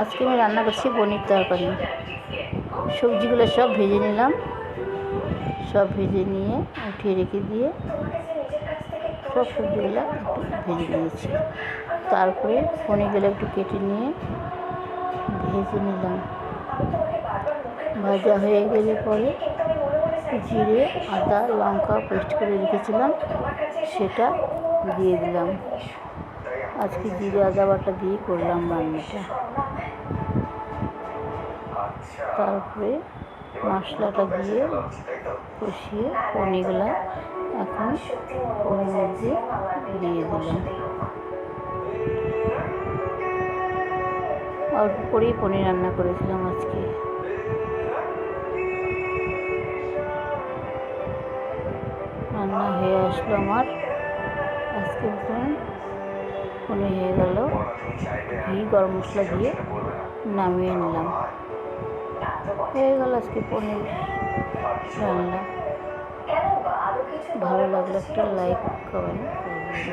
আজকে আমি রান্না করছি পনির তরকারি। সবজিগুলো সব ভেজে নিলাম। সব ভেজে নিয়ে উঠিয়ে রেখে দিয়ে সব সবজিগুলো ভেজে নিয়েছি। তারপরে পনিরগুলো একটু কেটে নিয়ে ভেজে নিলাম। ভাজা হয়ে গেলে পরে জিরে, আদা, লঙ্কা পেস্ট করে রেখেছিলাম। সেটা দিয়ে দিলাম। আজকে জিরে আদা বাটা দিয়ে করলাম রান্নাটা। তারপরে মশলাটা দিয়ে কষিয়ে পনিগুলা এখন মধ্যে দিয়ে দিলাম। অল্প করেই পনির রান্না করেছিলাম আজকে। রান্না হয়ে আসলো আমার আজকে মতন পনির হয়ে গেল। ঘি, গরম মশলা দিয়ে নামিয়ে নিলাম। হয়ে গেল আজকে পনির রান্না। ভালো লাগলে একটা লাইক কমেন্ট